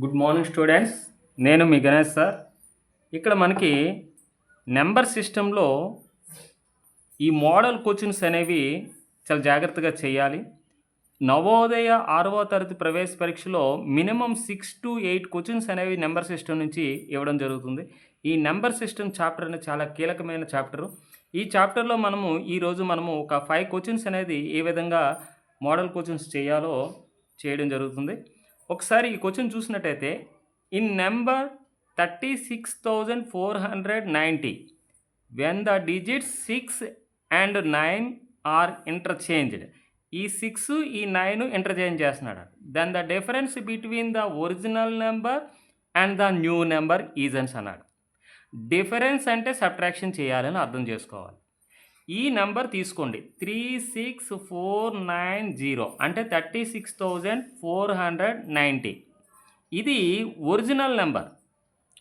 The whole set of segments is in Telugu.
గుడ్ మార్నింగ్ స్టూడెంట్స్ నేను మీ గణేష్ సార్ ఇక్కడ మనకి నెంబర్ సిస్టంలో ఈ మోడల్ క్వశ్చన్స్ అనేవి చాలా జాగ్రత్తగా చేయాలి. నవోదయ ఆరవ తరగతి ప్రవేశ పరీక్షలో minimum six to eight questions అనేవి నెంబర్ సిస్టమ్ నుంచి ఇవ్వడం జరుగుతుంది. ఈ నెంబర్ సిస్టమ్ చాప్టర్ అనేది చాలా కీలకమైన చాప్టరు ఈ చాప్టర్లో మనము ఈరోజు మనము ఒక ఫైవ్ క్వశ్చన్స్ అనేది ఏ విధంగా మోడల్ క్వశ్చన్స్ చేయాలో చేయడం జరుగుతుంది. ఒకసారి ఈ క్వశ్చన్ చూసినట్టయితే in number thirty six thousand four hundred ninety when the digits six and nine are interchanged ఈ సిక్స్ ఈ నైన్ ఇంటర్చేంజ్ చేస్తున్నాడు. Then the difference between the original number and the new number ఈజన్స్ అన్నాడు. డిఫరెన్స్ అంటే సబ్ట్రాక్షన్ చేయాలని అర్థం చేసుకోవాలి. ఈ నెంబర్ తీసుకోండి. Three six four nine zero అంటే thirty six thousand four hundred ninety. ఇది original number.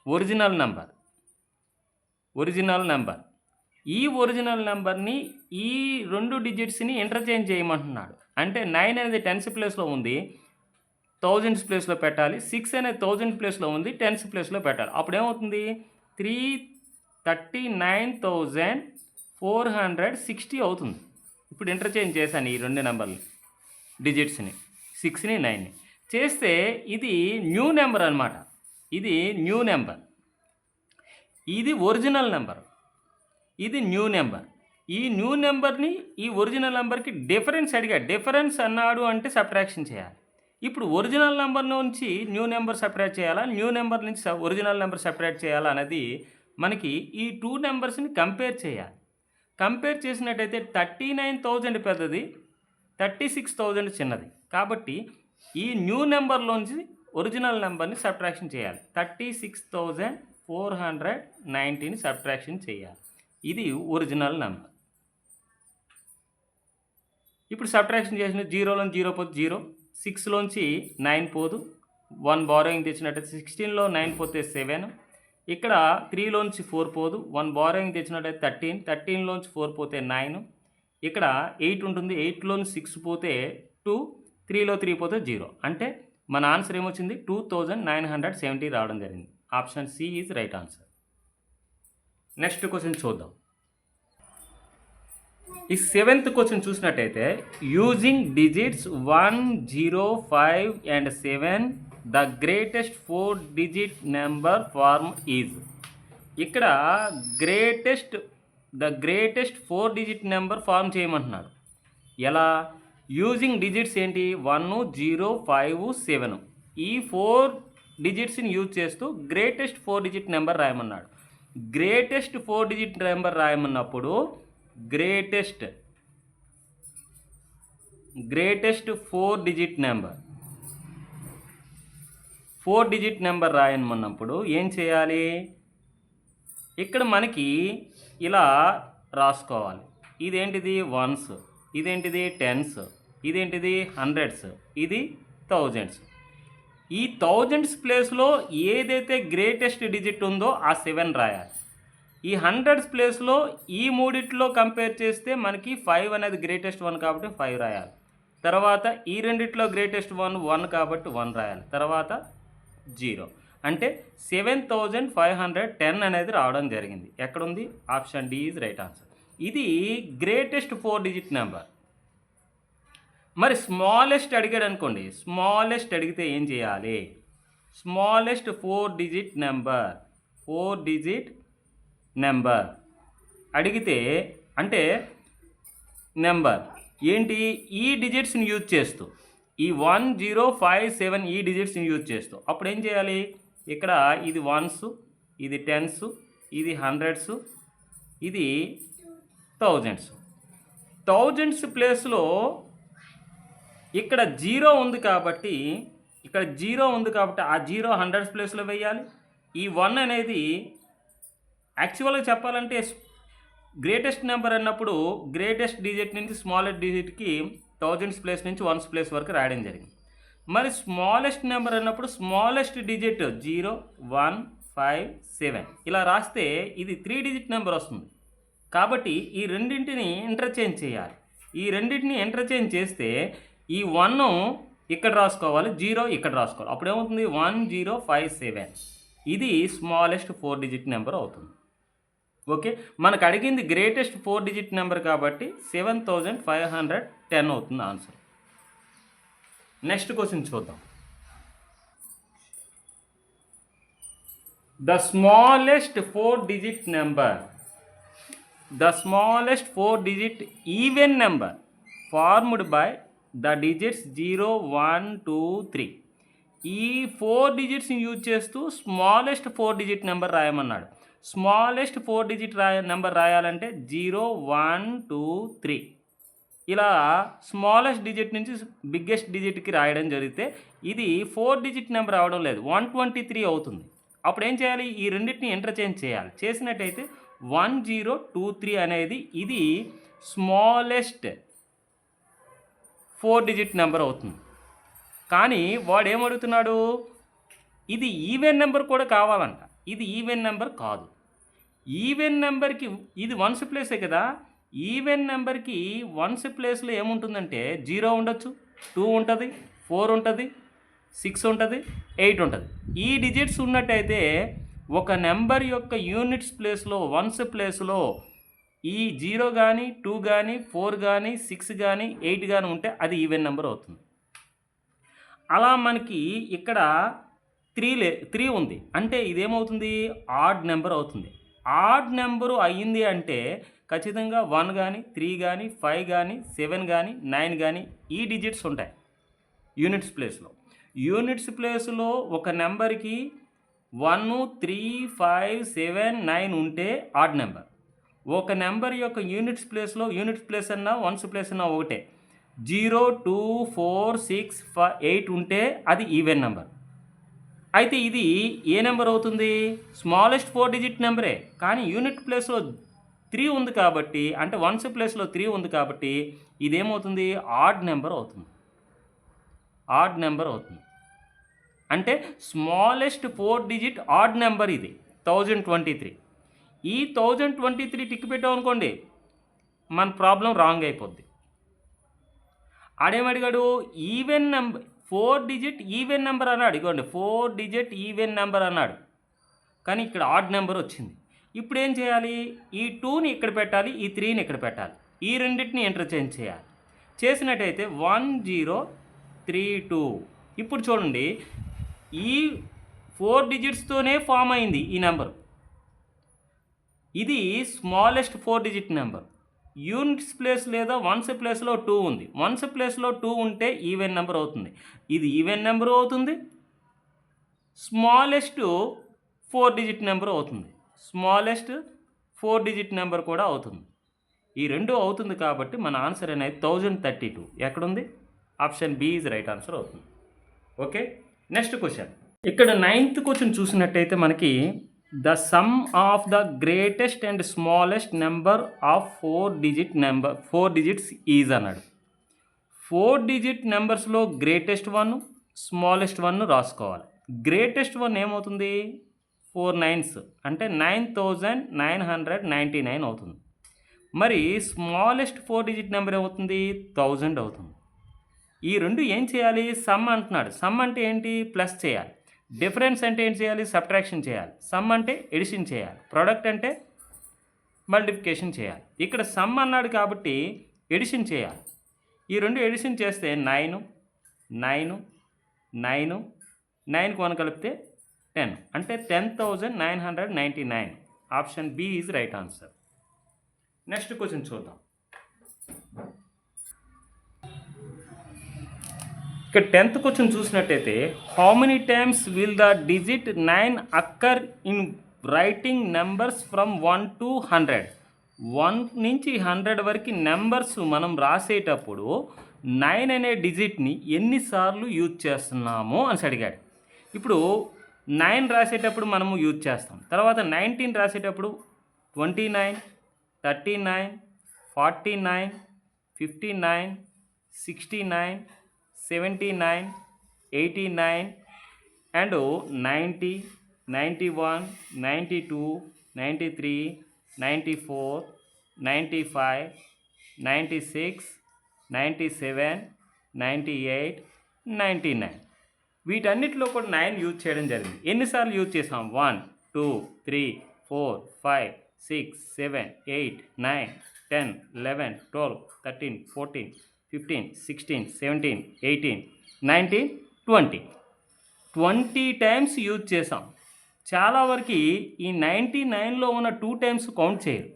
Original number. Original number. ఈ ఒరిజినల్ నెంబర్ని ఈ రెండు డిజిట్స్ని ఇంటర్చేంజ్ చేయమంటున్నాడు. అంటే నైన్ అనేది టెన్స్ ప్లేస్లో ఉంది. థౌజండ్స్ ప్లేస్లో పెట్టాలి. సిక్స్ అనేది థౌజండ్ ప్లేస్లో ఉంది. టెన్స్ ప్లేస్లో పెట్టాలి. అప్పుడు ఏమవుతుంది three thirty nine thousand four hundred sixty అవుతుంది. ఇప్పుడు ఇంటర్చేంజ్ చేశాను ఈ రెండు నెంబర్ని డిజిట్స్ని సిక్స్ని నైన్ని చేస్తే ఇది న్యూ నెంబర్ అనమాట ఇది న్యూ నెంబర్ ఇది ఒరిజినల్ నెంబర్ ఇది న్యూ నెంబర్ ఈ న్యూ నెంబర్ని ఈ ఒరిజినల్ నెంబర్కి డిఫరెన్స్ అడిగా. డిఫరెన్స్ అన్నాడు అంటే సబ్ట్రాక్షన్ చేయాలి. ఇప్పుడు ఒరిజినల్ నెంబర్ నుంచి న్యూ నెంబర్ సపరేట్ చేయాలా? న్యూ నెంబర్ నుంచి ఒరిజినల్ నెంబర్ సపరేట్ చేయాలా అనేది మనకి ఈ టూ నెంబర్స్ని కంపేర్ చేయాలి. కంపేర్ చేసినట్టయితే థర్టీ నైన్ థౌజండ్ పెద్దది థర్టీ సిక్స్ థౌజండ్ చిన్నది. కాబట్టి ఈ న్యూ నెంబర్లోంచి ఒరిజినల్ నెంబర్ని సబ్ట్రాక్షన్ చేయాలి. Thirty six thousand four hundred నైంటీని subtraction చేయాలి. ఇది ఒరిజినల్ నెంబర్ ఇప్పుడు సబ్ట్రాక్షన్ చేసిన జీరోలోంచి జీరో పోతే జీరో సిక్స్లోంచి నైన్ పోదు. వన్ బారోయింగ్ తెచ్చినట్టయితే సిక్స్టీన్లో నైన్ పోతే సెవెన్ ఇక్కడ త్రీలోంచి ఫోర్ పోదు. వన్ బారోయింగ్ తెచ్చినట్టయితే థర్టీన్ థర్టీన్లోంచి ఫోర్ పోతే నైన్ ఇక్కడ ఎయిట్ ఉంటుంది. ఎయిట్లోంచి సిక్స్ పోతే టూ త్రీలో త్రీ పోతే జీరో అంటే మన ఆన్సర్ ఏమొచ్చింది? Two thousand nine hundred seventy రావడం జరిగింది. Option C is right answer next question చూద్దాం. ఈ సెవెంత్ క్వశ్చన్ చూసినట్టయితే using digits one zero five and seven the greatest four digit number form is. ఇక్కడ greatest the greatest four digit number form చేయమంటున్నాడు ఎలా? యూజింగ్ డిజిట్స్ ఏంటి? One zero five seven. ఈ ఫోర్ డిజిట్స్ని యూజ్ చేస్తూ గ్రేటెస్ట్ ఫోర్ డిజిట్ నెంబర్ రాయమన్నాడు. Greatest four digit number రాయమన్నప్పుడు greatest greatest four digit number. Four digit number రాయనున్నప్పుడు ఏం చేయాలి? ఇక్కడ మనకి ఇలా రాసుకోవాలి. ఇదేంటిది? వన్స్. ఇదేంటిది? టెన్స్. ఇదేంటిది? హండ్రెడ్స్. ఇది థౌజండ్స్. ఈ థౌజండ్స్ ప్లేస్లో ఏదైతే గ్రేటెస్ట్ డిజిట్ ఉందో ఆ సెవెన్ రాయాలి. ఈ హండ్రెడ్స్ ప్లేస్లో ఈ మూడిట్లో కంపేర్ చేస్తే మనకి ఫైవ్ అనేది గ్రేటెస్ట్ వన్ కాబట్టి ఫైవ్ రాయాలి. తర్వాత ఈ రెండిట్లో గ్రేటెస్ట్ వన్ వన్ కాబట్టి వన్ రాయాలి. తర్వాత జీరో. అంటే seven thousand five hundred ten అనేది రావడం జరిగింది. ఎక్కడుంది? Option D is right answer. ఇది గ్రేటెస్ట్ ఫోర్ డిజిట్ నెంబర్. మరి స్మాలెస్ట్ అడిగాడు అనుకోండి. స్మాలెస్ట్ అడిగితే ఏం చేయాలి? Smallest four digit number. Four digit number. అడిగితే అంటే నెంబర్. ఏంటి? ఈ డిజిట్స్ని యూజ్ చేస్తూ. ఈ వన్ జీరో ఫైవ్ సెవెన్ ఈ డిజిట్స్ని యూజ్ చేస్తాం. అప్పుడు ఏం చేయాలి? ఇక్కడ ఇది వన్స్ ఇది టెన్స్ ఇది హండ్రెడ్స్ ఇది థౌజండ్స్. థౌజండ్స్ ప్లేస్లో ఇక్కడ జీరో ఉంది కాబట్టి ఇక్కడ జీరో ఉంది కాబట్టి ఆ జీరో హండ్రెడ్స్ ప్లేస్లో వేయాలి. ఈ వన్ అనేది యాక్చువల్గా చెప్పాలంటే గ్రేటెస్ట్ నెంబర్ అన్నప్పుడు గ్రేటెస్ట్ డిజిట్ నుంచి స్మాలెస్ట్ డిజిట్కి థౌజండ్స్ ప్లేస్ నుంచి వన్స్ ప్లేస్ వరకు రాయడం జరిగింది. మరి స్మాలెస్ట్ నెంబర్ అన్నప్పుడు smallest digit zero one five seven. ఇలా రాస్తే ఇది త్రీ డిజిట్ నెంబర్ వస్తుంది. కాబట్టి ఈ రెండింటిని ఇంటర్చేంజ్ చేయాలి. ఈ రెండింటిని ఇంటర్చేంజ్ చేస్తే ఈ వన్ ఇక్కడ రాసుకోవాలి జీరో ఇక్కడ రాసుకోవాలి. అప్పుడు ఏమవుతుంది వన్ జీరో ఫైవ్ సెవెన్. ఇది స్మాలెస్ట్ ఫోర్ డిజిట్ నెంబర్ అవుతుంది. ఓకే? మనకు అడిగింది గ్రేటెస్ట్ ఫోర్ డిజిట్ నెంబర్ కాబట్టి seven thousand five hundred ten అవుతుంది ఆన్సర్ నెక్స్ట్ క్వశ్చన్ చూద్దాం. The smallest four digit number the smallest four digit even number formed by the digits zero one two three ఈ ఫోర్ డిజిట్స్ని యూజ్ చేస్తూ స్మాలెస్ట్ ఫోర్ డిజిట్ నెంబర్ రాయమన్నాడు. స్మాలెస్ట్ ఫోర్ డిజిట్ రాయ నెంబర్ రాయాలంటే జీరో వన్ టూ త్రీ. ఇలా స్మాలెస్ట్ డిజిట్ నుంచి బిగ్గెస్ట్ డిజిట్కి రాయడం జరిగితే ఇది ఫోర్ డిజిట్ నెంబర్ అవడం లేదు. వన్ ట్వంటీ త్రీ అవుతుంది. అప్పుడు ఏం చేయాలి? ఈ రెండింటిని ఇంటర్చేంజ్ చేయాలి. చేసినట్టయితే వన్ జీరో టూ త్రీ అనేది ఇది స్మాలెస్ట్ ఫోర్ డిజిట్ నెంబర్ అవుతుంది. కానీ వాడు ఏమడుగుతున్నాడు ఇది ఈవెన్ నెంబర్ కూడా కావాలంట. ఇది ఈవెన్ నెంబర్ కాదు. ఈవెన్ నెంబర్కి ఇది వన్స్ ప్లేసే కదా? ఈవెన్ నెంబర్కి వన్స్ ప్లేస్లో ఏముంటుందంటే జీరో ఉండొచ్చు టూ ఉంటుంది ఫోర్ ఉంటుంది సిక్స్ ఉంటుంది ఎయిట్ ఉంటుంది. ఈ డిజిట్స్ ఉన్నట్టయితే ఒక నెంబర్ యొక్క యూనిట్స్ ప్లేస్లో వన్స్ ప్లేస్లో ఈ జీరో కానీ టూ కానీ ఫోర్ కానీ సిక్స్ కానీ ఎయిట్ కానీ ఉంటే అది ఈవెన్ నెంబర్ అవుతుంది. అలా మనకి ఇక్కడ త్రీ లే త్రీ ఉంది. అంటే ఇదేమవుతుంది? ఆడ్ నెంబర్ అవుతుంది. ఆడ్ నెంబరు అయ్యింది అంటే ఖచ్చితంగా వన్ కానీ త్రీ కానీ ఫైవ్ కానీ సెవెన్ కానీ నైన్ కానీ ఈ డిజిట్స్ ఉంటాయి. యూనిట్స్ ప్లేస్లో. యూనిట్స్ ప్లేస్లో ఒక నెంబర్కి one three five seven nine ఉంటే ఆడ్ నెంబర్. ఒక నెంబర్ యొక్క యూనిట్స్ ప్లేస్లో యూనిట్స్ ప్లేస్ అన్నా వన్స్ ప్లేస్ అన్నా ఒకటే. Zero two four six five eight ఉంటే అది ఈవెన్ నెంబర్. అయితే ఇది ఏ నెంబర్ అవుతుంది? స్మాలెస్ట్ ఫోర్ డిజిట్ నెంబరే. కానీ యూనిట్ ప్లేస్లో త్రీ ఉంది కాబట్టి అంటే వన్స్ ప్లేస్లో త్రీ ఉంది కాబట్టి ఇదేమవుతుంది? ఆడ్ నెంబర్ అవుతుంది. ఆడ్ నెంబర్ అవుతుంది. అంటే smallest four digit odd number ఇది థౌజండ్ ట్వంటీ త్రీ. ఈ థౌజండ్ ట్వంటీ త్రీ టిక్ పెట్టాం అనుకోండి మన ప్రాబ్లం రాంగ్ అయిపోద్ది. ఆడేమడిగాడు even number four digit even number అన్నాడు. ఇగోండి ఫోర్ డిజిట్ ఈవెన్ నెంబర్ అన్నాడు. కానీ ఇక్కడ ఆడ్ నెంబర్ వచ్చింది. ఇప్పుడు ఏం చేయాలి? ఈ టూని ఇక్కడ పెట్టాలి ఈ త్రీని ఇక్కడ పెట్టాలి. ఈ రెండింటిని ఇంటర్చేంజ్ చేయాలి. చేసినట్టయితే వన్ జీరో త్రీ టూ. ఇప్పుడు చూడండి ఈ ఫోర్ డిజిట్స్తోనే ఫామ్ అయింది ఈ నెంబర్. ఇది smallest four digit number. Units place లేదా వన్స్ ప్లేస్లో టూ ఉంది. వన్స్ ప్లేస్లో టూ ఉంటే ఈవెన్ నెంబర్ అవుతుంది. ఇది ఈవెన్ నెంబర్ అవుతుంది. స్మాలెస్ట్ ఫోర్ డిజిట్ నెంబర్ అవుతుంది. స్మాలెస్ట్ ఫోర్ డిజిట్ నెంబర్ కూడా అవుతుంది. ఈ రెండు అవుతుంది కాబట్టి మన ఆన్సర్ అనేది థౌజండ్ థర్టీ టూ. ఎక్కడుంది? Option B is right answer అవుతుంది. ఓకే? Next question. ఇక్కడ నైన్త్ క్వశ్చన్ చూసినట్టయితే మనకి the sum of the greatest and smallest number of four digit number four digits is అన్నాడు. ఫోర్ డిజిట్ నెంబర్స్లో గ్రేటెస్ట్ వన్ స్మాలెస్ట్ వన్ రాసుకోవాలి. గ్రేటెస్ట్ వన్ ఏమవుతుంది? ఫోర్ నైన్స్ అంటే nine thousand nine hundred ninety nine అవుతుంది. మరి స్మాలెస్ట్ ఫోర్ డిజిట్ నెంబర్ ఏమవుతుంది? థౌజండ్ అవుతుంది. ఈ రెండు ఏం చేయాలి? సమ్ అంటున్నాడు. సమ్ అంటే ఏంటి? ప్లస్ చేయాలి. డిఫరెన్స్ అంటే ఏం చేయాలి? సబ్ట్రాక్షన్ చేయాలి. సమ్ అంటే ఎడిషన్ చేయాలి. ప్రొడక్ట్ అంటే మల్టిప్లికేషన్ చేయాలి. ఇక్కడ సమ్ అన్నాడు కాబట్టి ఎడిషన్ చేయాలి. ఈ రెండు ఎడిషన్ చేస్తే నైన్ నైన్ నైన్ నైన్కి వన్ కలిపితే టెన్. అంటే ten thousand nine hundred ninety nine. Option B is right answer. Next question చూద్దాం. ఇక్కడ టెన్త్ క్వశ్చన్ చూసినట్టయితే how many times will the digit nine occur in writing numbers from one to hundred one నుంచి హండ్రెడ్ వరకు నెంబర్స్ మనం రాసేటప్పుడు నైన్ అనే డిజిట్ని ఎన్నిసార్లు యూజ్ చేస్తున్నాము అని అడిగాడు. ఇప్పుడు నైన్ రాసేటప్పుడు మనము యూజ్ చేస్తాం. తర్వాత నైన్టీన్ రాసేటప్పుడు twenty nine thirty nine forty nine fifty nine sixty nine seventy nine eighty nine and ninety ninety one ninety two ninety three ninety four ninety five ninety six ninety seven ninety eight ninety nine. వీటన్నిటిలో కూడా నైన్ యూజ్ చేయడం జరిగింది. ఎన్నిసార్లు యూజ్ చేసాం? One two three four five six seven eight nine ten eleven twelve thirteen fourteen fifteen sixteen seventeen eighteen nineteen twenty twenty times use చేసాం చాలా వరకు ఈ నైంటీ నైన్లో ఉన్న టూ టైమ్స్ కౌంట్ చేయరు.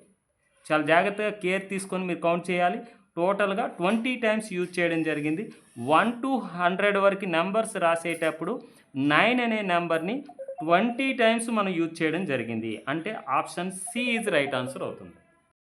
చాలా జాగ్రత్తగా కేర్ తీసుకొని మీరు కౌంట్ చేయాలి. టోటల్గా ట్వంటీ టైమ్స్ యూజ్ చేయడం జరిగింది. వన్ టు హండ్రెడ్ వరకు నెంబర్స్ రాసేటప్పుడు నైన్ అనే నెంబర్ని ట్వంటీ టైమ్స్ మనం యూజ్ చేయడం జరిగింది. అంటే option C is right answer అవుతుంది.